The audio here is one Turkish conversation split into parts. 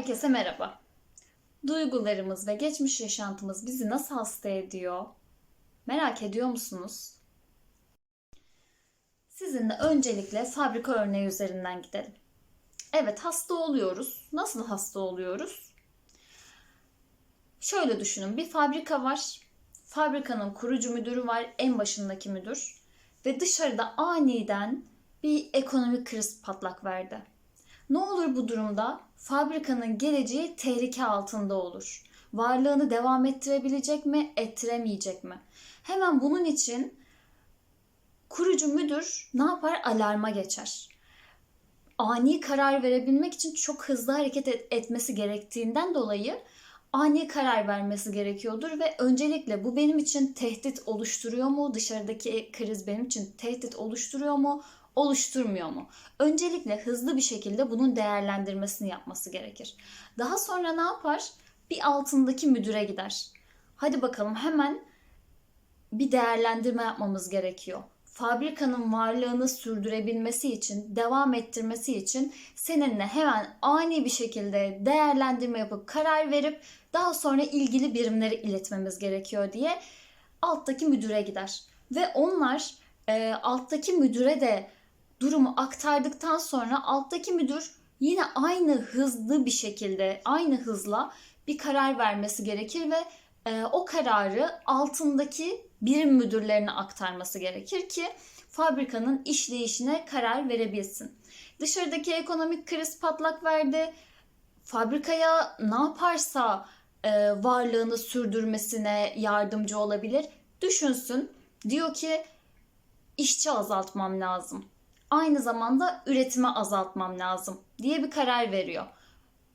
Herkese merhaba. Duygularımız ve geçmiş yaşantımız bizi nasıl hasta ediyor? Merak ediyor musunuz? Sizinle öncelikle fabrika örneği üzerinden gidelim. Evet hasta oluyoruz. Nasıl hasta oluyoruz? Şöyle düşünün. Bir fabrika var. Fabrikanın kurucu müdürü var. En başındaki müdür. Ve dışarıda aniden bir ekonomik kriz patlak verdi. Ne olur bu durumda? Fabrikanın geleceği tehlike altında olur. Varlığını devam ettirebilecek mi, ettiremeyecek mi? Hemen bunun için kurucu müdür ne yapar? Alarma geçer. Ani karar verebilmek için çok hızlı hareket et- etmesi gerektiğinden dolayı ani karar vermesi gerekiyordur ve öncelikle bu benim için tehdit oluşturuyor mu? Dışarıdaki kriz benim için tehdit oluşturuyor mu? Oluşturmuyor mu? Öncelikle hızlı bir şekilde bunun değerlendirmesini yapması gerekir. Daha sonra ne yapar? Bir altındaki müdüre gider. Hadi bakalım hemen bir değerlendirme yapmamız gerekiyor. Fabrikanın varlığını sürdürebilmesi için, devam ettirmesi için seninle hemen ani bir şekilde değerlendirme yapıp karar verip daha sonra ilgili birimlere iletmemiz gerekiyor diye alttaki müdüre gider. Ve onlar e, alttaki müdüre de durumu aktardıktan sonra alttaki müdür yine aynı hızlı bir şekilde, aynı hızla bir karar vermesi gerekir ve e, o kararı altındaki birim müdürlerine aktarması gerekir ki fabrikanın işleyişine karar verebilsin. Dışarıdaki ekonomik kriz patlak verdi. Fabrikaya ne yaparsa e, varlığını sürdürmesine yardımcı olabilir. Düşünsün. Diyor ki işçi azaltmam lazım. Aynı zamanda üretimi azaltmam lazım diye bir karar veriyor.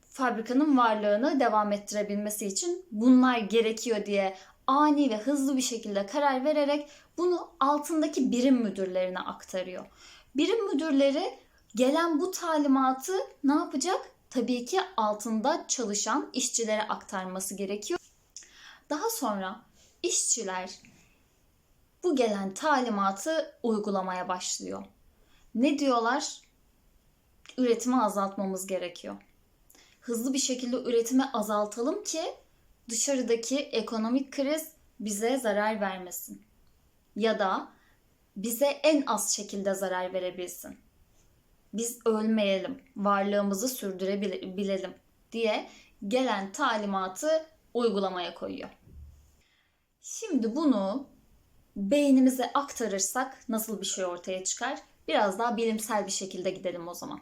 Fabrikanın varlığını devam ettirebilmesi için bunlar gerekiyor diye ani ve hızlı bir şekilde karar vererek bunu altındaki birim müdürlerine aktarıyor. Birim müdürleri gelen bu talimatı ne yapacak? Tabii ki altında çalışan işçilere aktarması gerekiyor. Daha sonra işçiler bu gelen talimatı uygulamaya başlıyor. Ne diyorlar? Üretimi azaltmamız gerekiyor. Hızlı bir şekilde üretimi azaltalım ki dışarıdaki ekonomik kriz bize zarar vermesin. Ya da bize en az şekilde zarar verebilsin. Biz ölmeyelim, varlığımızı sürdürebilelim diye gelen talimatı uygulamaya koyuyor. Şimdi bunu beynimize aktarırsak nasıl bir şey ortaya çıkar? Biraz daha bilimsel bir şekilde gidelim o zaman.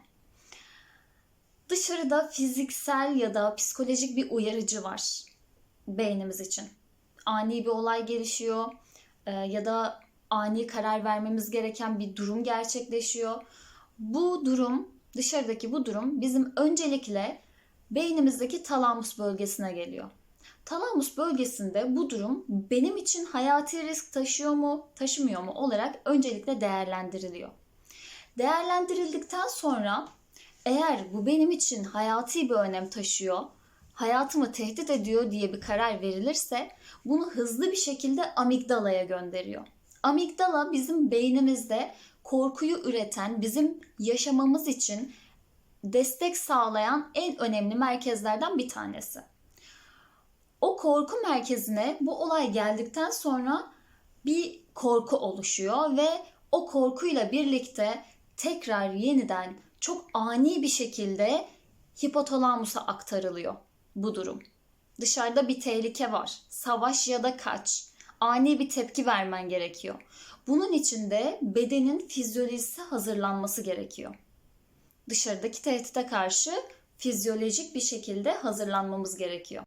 Dışarıda fiziksel ya da psikolojik bir uyarıcı var beynimiz için. Ani bir olay gelişiyor e, ya da ani karar vermemiz gereken bir durum gerçekleşiyor. Bu durum, dışarıdaki bu durum bizim öncelikle beynimizdeki talamus bölgesine geliyor. Talamus bölgesinde bu durum benim için hayati risk taşıyor mu, taşımıyor mu olarak öncelikle değerlendiriliyor. Değerlendirildikten sonra eğer bu benim için hayati bir önem taşıyor, hayatımı tehdit ediyor diye bir karar verilirse bunu hızlı bir şekilde amigdalaya gönderiyor. Amigdala bizim beynimizde korkuyu üreten, bizim yaşamamız için destek sağlayan en önemli merkezlerden bir tanesi. O korku merkezine bu olay geldikten sonra bir korku oluşuyor ve o korkuyla birlikte tekrar yeniden çok ani bir şekilde hipotalamusa aktarılıyor bu durum. Dışarıda bir tehlike var. Savaş ya da kaç. Ani bir tepki vermen gerekiyor. Bunun için de bedenin fizyolojisi hazırlanması gerekiyor. Dışarıdaki tehdide karşı fizyolojik bir şekilde hazırlanmamız gerekiyor.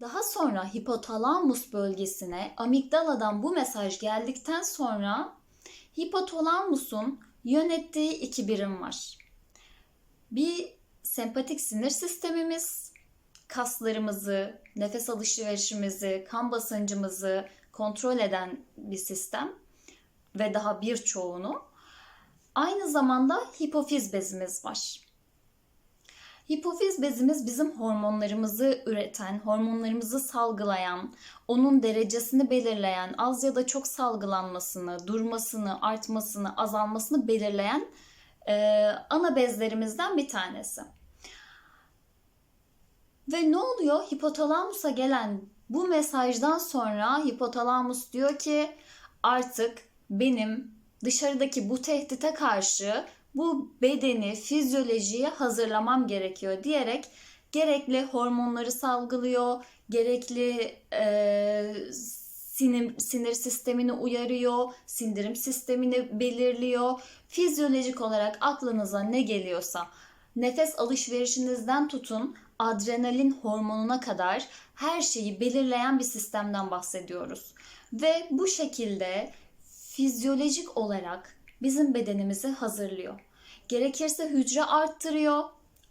Daha sonra hipotalamus bölgesine amigdaladan bu mesaj geldikten sonra hipotalamusun yönettiği iki birim var. Bir sempatik sinir sistemimiz, kaslarımızı, nefes alışverişimizi, kan basıncımızı kontrol eden bir sistem ve daha birçoğunu. Aynı zamanda hipofiz bezimiz var. Hipofiz bezimiz bizim hormonlarımızı üreten, hormonlarımızı salgılayan, onun derecesini belirleyen, az ya da çok salgılanmasını, durmasını, artmasını, azalmasını belirleyen e, ana bezlerimizden bir tanesi. Ve ne oluyor? Hipotalamusa gelen bu mesajdan sonra hipotalamus diyor ki artık benim dışarıdaki bu tehdite karşı bu bedeni, fizyolojiyi hazırlamam gerekiyor diyerek gerekli hormonları salgılıyor, gerekli e, sinir, sinir sistemini uyarıyor, sindirim sistemini belirliyor. Fizyolojik olarak aklınıza ne geliyorsa nefes alışverişinizden tutun adrenalin hormonuna kadar her şeyi belirleyen bir sistemden bahsediyoruz. Ve bu şekilde fizyolojik olarak bizim bedenimizi hazırlıyor. Gerekirse hücre arttırıyor.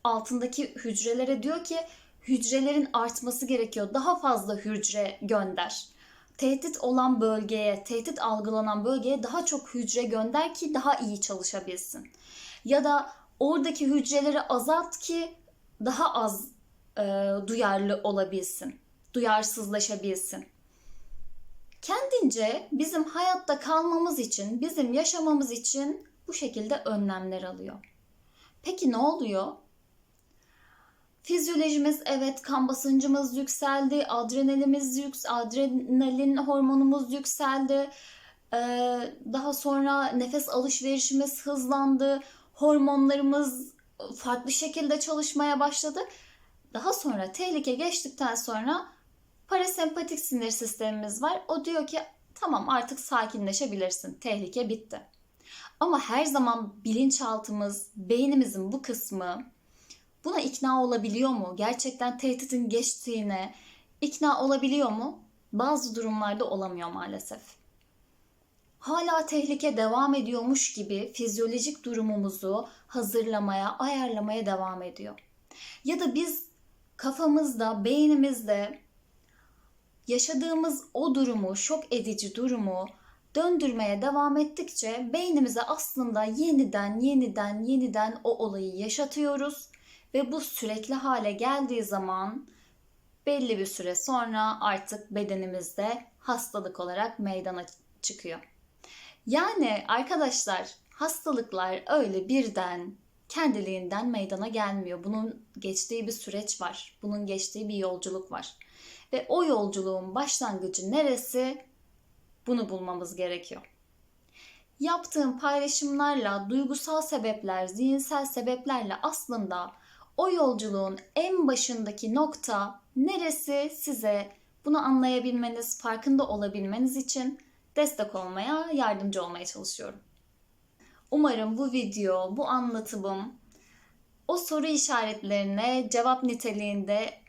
Altındaki hücrelere diyor ki hücrelerin artması gerekiyor. Daha fazla hücre gönder. Tehdit olan bölgeye, tehdit algılanan bölgeye daha çok hücre gönder ki daha iyi çalışabilsin. Ya da oradaki hücreleri azalt ki daha az e, duyarlı olabilsin, duyarsızlaşabilsin. Kendince bizim hayatta kalmamız için, bizim yaşamamız için bu şekilde önlemler alıyor. Peki ne oluyor? Fizyolojimiz evet kan basıncımız yükseldi, adrenalimiz yüks adrenalin hormonumuz yükseldi. Ee, daha sonra nefes alışverişimiz hızlandı, hormonlarımız farklı şekilde çalışmaya başladı. Daha sonra tehlike geçtikten sonra parasempatik sinir sistemimiz var. O diyor ki tamam artık sakinleşebilirsin. Tehlike bitti. Ama her zaman bilinçaltımız, beynimizin bu kısmı buna ikna olabiliyor mu? Gerçekten tehditin geçtiğine ikna olabiliyor mu? Bazı durumlarda olamıyor maalesef. Hala tehlike devam ediyormuş gibi fizyolojik durumumuzu hazırlamaya, ayarlamaya devam ediyor. Ya da biz kafamızda, beynimizde yaşadığımız o durumu, şok edici durumu döndürmeye devam ettikçe beynimize aslında yeniden, yeniden, yeniden o olayı yaşatıyoruz ve bu sürekli hale geldiği zaman belli bir süre sonra artık bedenimizde hastalık olarak meydana çıkıyor. Yani arkadaşlar hastalıklar öyle birden kendiliğinden meydana gelmiyor. Bunun geçtiği bir süreç var. Bunun geçtiği bir yolculuk var. Ve o yolculuğun başlangıcı neresi? Bunu bulmamız gerekiyor. Yaptığım paylaşımlarla duygusal sebepler, zihinsel sebeplerle aslında o yolculuğun en başındaki nokta neresi size bunu anlayabilmeniz, farkında olabilmeniz için destek olmaya, yardımcı olmaya çalışıyorum. Umarım bu video, bu anlatımım o soru işaretlerine cevap niteliğinde